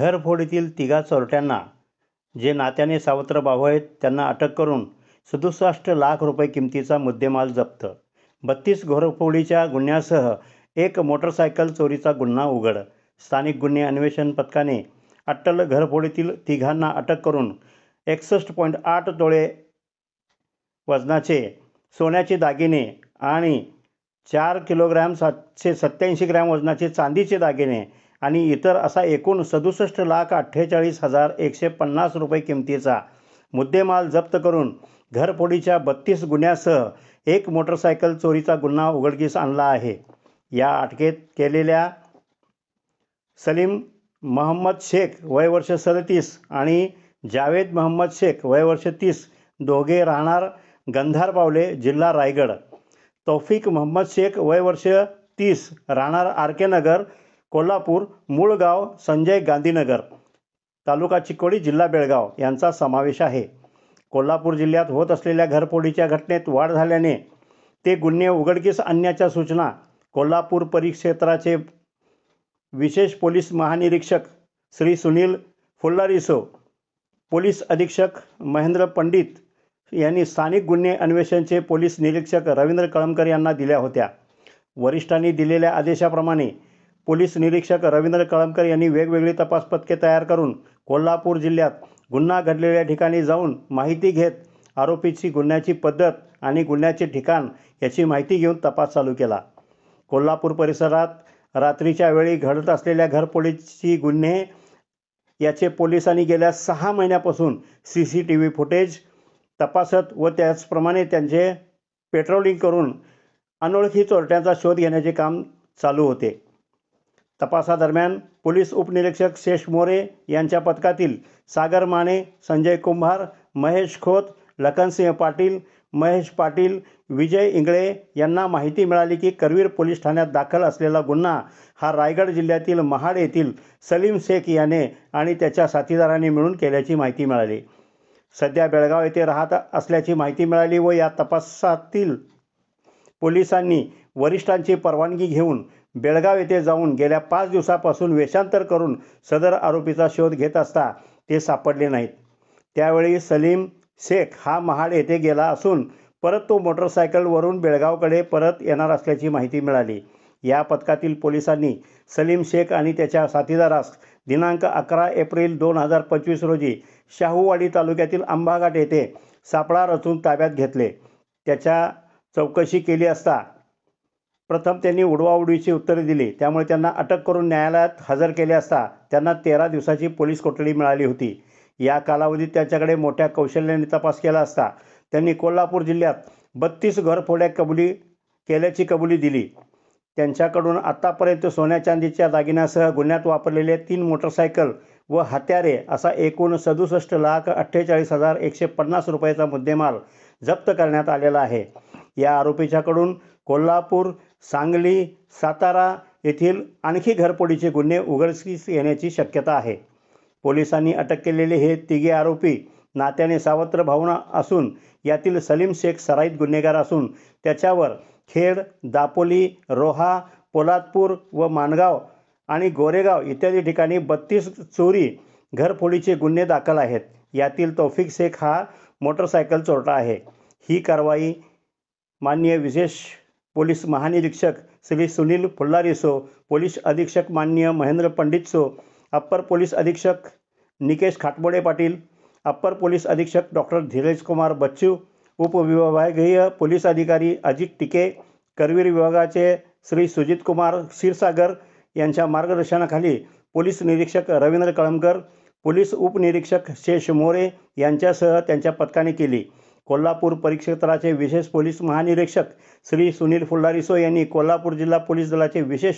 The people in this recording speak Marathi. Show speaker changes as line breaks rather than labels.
घरफोडीतील तिघा चोरट्यांना जे नात्याने सावत्र भाऊ आहेत त्यांना अटक करून सदुसष्ट लाख रुपये किमतीचा मुद्देमाल जप्त. बत्तीस घरफोडीच्या गुन्ह्यासह एक मोटरसायकल चोरीचा गुन्हा उघड. स्थानिक गुन्हे अन्वेषण पथकाने अट्टल घरफोडीतील तिघांना अटक करून एकसष्ट पॉईंट आठ तोळे वजनाचे सोन्याचे दागिने आणि चार किलोग्रॅम सातशे सत्याऐंशी ग्रॅम वजनाचे चांदीचे दागिने आणि इतर असा एकूण सदुसष्ट लाख अठ्ठेचाळीस हजार एकशे पन्नास रुपये किमतीचा मुद्देमाल जप्त करून घरफोडीच्या बत्तीस गुन्ह्यासह एक मोटरसायकल चोरीचा गुन्हा उघडकीस आणला आहे. या अटकेत केलेल्या सलीम महम्मद शेख वय वर्ष सदतीस आणि जावेद महम्मद शेख वय वर्ष तीस दोघे राहणार गंधारबावले जिल्हा रायगड. तौफिक महम्मद शेख वय वर्ष तीस राहणार आर के नगर कोल्हापूर मूळ गाव संजय गांधीनगर. तालुका चिकोडी जिल्हा बेळगाव यांचा समावेश आहे. कोल्हापूर जिल्ह्यात होत असलेल्या घरफोडीच्या घटनेत वाढ झाल्याने ते गुन्हे उघडकीस आणण्याच्या सूचना कोल्हापूर परिक्षेत्राचे विशेष पोलीस महानिरीक्षक श्री सुनील फुल्लारिसो पोलीस अधीक्षक महेंद्र पंडित यांनी स्थानिक गुन्हे अन्वेषणचे पोलीस निरीक्षक रवींद्र कळमकर यांना दिल्या होत्या. वरिष्ठांनी दिलेल्या आदेशाप्रमाणे पोलीस निरीक्षक रवींद्र कळमकर यांनी वेगवेगळी तपास पथके तयार करून कोल्हापूर जिल्ह्यात गुन्हा घडलेल्या ठिकाणी जाऊन माहिती घेत आरोपीची गुन्ह्याची पद्धत आणि गुन्ह्याचे ठिकाण याची माहिती घेऊन तपास चालू केला. कोल्हापूर परिसरात रात्रीच्या वेळी घडत असलेल्या घरपोलीची गुन्हे याचे पोलिसांनी गेल्या सहा महिन्यापासून C C T V footage तपासत व त्याचप्रमाणे त्यांचे पेट्रोलिंग करून अनोळखी चोरट्यांचा शोध घेण्याचे काम चालू होते. तपासादरम्यान पोलीस उपनिरीक्षक शेष मोरे यांच्या पथकातील सागर माने संजय कुंभार महेश खोत लखनसिंह पाटील महेश पाटील विजय इंगळे यांना माहिती मिळाली की करवीर पोलीस ठाण्यात दाखल असलेला गुन्हा हा रायगड जिल्ह्यातील महाड येथील सलीम शेख याने आणि त्याच्या साथीदारांनी मिळून केल्याची माहिती मिळाली. सध्या बेळगाव येथे राहत असल्याची माहिती मिळाली व या तपासातील पोलिसांनी वरिष्ठांची परवानगी घेऊन बेळगाव येथे जाऊन गेल्या पाच दिवसापासून वेषांतर करून सदर आरोपीचा शोध घेत असता ते सापडले नाहीत. त्यावेळी सलीम शेख हा महाड येथे गेला असून परत तो मोटरसायकलवरून बेळगावकडे परत येणार असल्याची माहिती मिळाली. या पथकातील पोलिसांनी सलीम शेख आणि त्याच्या साथीदारास दिनांक अकरा एप्रिल दोन हजार पंचवीस रोजी शाहूवाडी तालुक्यातील आंबाघाट येथे सापळा रचून ताब्यात घेतले. त्याच्या चौकशी केली असता प्रथम त्यांनी उडवाउडवीची उत्तरे दिली. त्यामुळे त्यांना अटक करून न्यायालयात हजर केले असता त्यांना तेरा दिवसाची पोलीस कोठडी मिळाली होती. या कालावधीत त्यांच्याकडे मोठ्या कौशल्याने तपास केला असता. त्यांनी कोल्हापूर जिल्ह्यात बत्तीस घरफोड्या कबुली केल्याची कबुली दिली. त्यांच्याकडून आत्तापर्यंत सोन्या चांदीच्या दागिन्यासह गुन्ह्यात वापरलेले तीन मोटरसायकल व हत्यारे असा एकूण सदुसष्ट लाख अठ्ठेचाळीस हजार एकशे पन्नास रुपयाचा मुद्देमाल जप्त करण्यात आलेला आहे. या आरोपीच्याकडून कोल्हापूर सांगली सातारा येथील आणखी घरफोडीचे गुन्हे उघडकीस येण्याची शक्यता आहे. पोलिसांनी अटक केलेले हे तिघे आरोपी नात्याने सावत्र भावना असून यातील सलीम शेख सराईत गुन्हेगार असून त्याच्यावर खेड दापोली रोहा पोलादपूर व माणगाव आणि गोरेगाव इत्यादी ठिकाणी बत्तीस चोरी घरफोडीचे गुन्हे दाखल आहेत. यातील तौफिक शेख हा मोटरसायकल चोरटा आहे. ही कारवाई माननीय विशेष पोलीस महानिरीक्षक श्री सुनील फुल्लारिसो पोलीस अधीक्षक माननीय महेंद्र पंडितसो अप्पर पोलीस अधीक्षक निकेश खाटमोडे पाटील अप्पर पोलीस अधीक्षक डॉक्टर धीरज कुमार बच्चू उपविभागीय पोलीस अधिकारी अजित टिके करवीर विभागाचे श्री सुजित कुमार क्षीरसागर यांच्या मार्गदर्शनाखाली पोलीस निरीक्षक रवींद्र कळमकर पोलीस उपनिरीक्षक शेष मोरे यांच्यासह त्यांच्या पथकाने केली. कोल्हापूर परिक्षेत्राचे विशेष पोलीस महानिरीक्षक श्री सुनील फुल्लारिसो यांनी कोल्हापूर जिल्हा पोलीस दलाचे विशेष